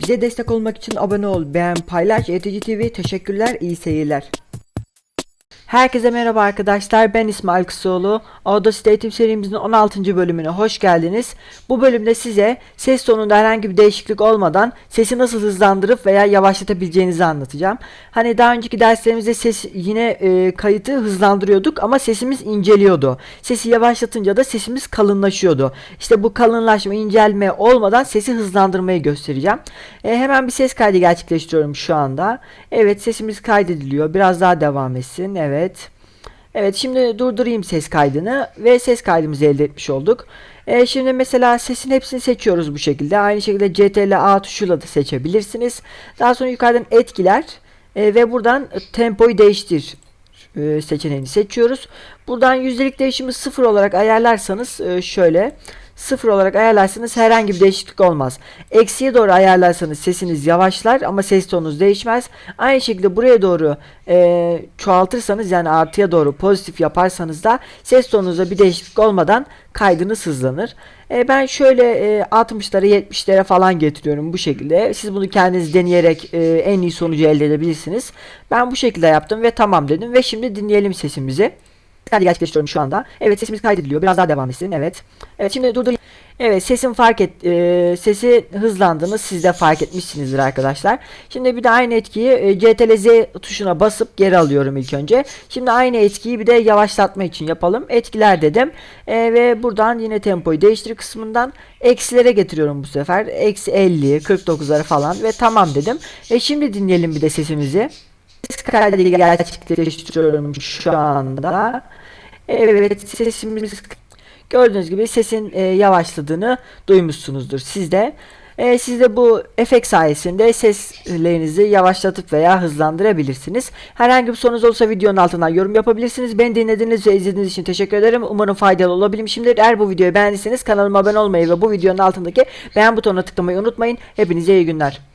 Bize destek olmak için abone ol, beğen, paylaş. ETC TV teşekkürler, iyi seyirler. Herkese merhaba arkadaşlar. Ben İsmail Kısoğlu. Audacity Eğitim serimizin 16. bölümüne hoş geldiniz. Bu bölümde size ses tonunda herhangi bir değişiklik olmadan sesi nasıl hızlandırıp veya yavaşlatabileceğinizi anlatacağım. Hani daha önceki derslerimizde ses yine e, kayıtı hızlandırıyorduk ama sesimiz inceliyordu. Sesi yavaşlatınca da sesimiz kalınlaşıyordu. İşte bu kalınlaşma, incelme olmadan sesi hızlandırmayı göstereceğim. E, hemen bir ses kaydı gerçekleştiriyorum şu anda. Evet sesimiz kaydediliyor. Biraz daha devam etsin. Evet. Evet şimdi durdurayım ses kaydını ve ses kaydımızı elde etmiş olduk. E, şimdi mesela sesin hepsini seçiyoruz bu şekilde. Aynı şekilde CTRL A tuşuyla da seçebilirsiniz. Daha sonra yukarıdan etkiler e, ve buradan tempoyu değiştir e, seçeneğini seçiyoruz. Buradan yüzdelik değişimi sıfır olarak ayarlarsanız e, şöyle sıfır olarak ayarlarsanız herhangi bir değişiklik olmaz. Eksiye doğru ayarlarsanız sesiniz yavaşlar ama ses tonunuz değişmez. Aynı şekilde buraya doğru e, çoğaltırsanız yani artıya doğru pozitif yaparsanız da ses tonunuzda bir değişiklik olmadan kaydınız hızlanır. E, ben şöyle e, 60'lara 70'lere falan getiriyorum bu şekilde. Siz bunu kendiniz deneyerek e, en iyi sonucu elde edebilirsiniz. Ben bu şekilde yaptım ve tamam dedim ve şimdi dinleyelim sesimizi. Hadi gerçekleştiriyorum şu anda. Evet sesimiz kaydediliyor. Biraz daha devam etsin. Evet. Evet şimdi durdur. Evet sesim fark et e, sesi hızlandığını siz de fark etmişsinizdir arkadaşlar. Şimdi bir de aynı etkiyi e, CTRL Z tuşuna basıp geri alıyorum ilk önce. Şimdi aynı etkiyi bir de yavaşlatma için yapalım. Etkiler dedim. E, ve buradan yine tempoyu değiştir kısmından eksilere getiriyorum bu sefer. Eksi 50, 49'lara falan ve tamam dedim. E şimdi dinleyelim bir de sesimizi. Kaydı gerçekleştiriyorum şu anda. Evet sesimiz gördüğünüz gibi sesin e, yavaşladığını duymuşsunuzdur siz de. E, siz de bu efekt sayesinde seslerinizi yavaşlatıp veya hızlandırabilirsiniz. Herhangi bir sorunuz olursa videonun altından yorum yapabilirsiniz. Beni dinlediğiniz ve izlediğiniz için teşekkür ederim. Umarım faydalı olabilmişimdir. Eğer bu videoyu beğendiyseniz kanalıma abone olmayı ve bu videonun altındaki beğen butonuna tıklamayı unutmayın. Hepinize iyi günler.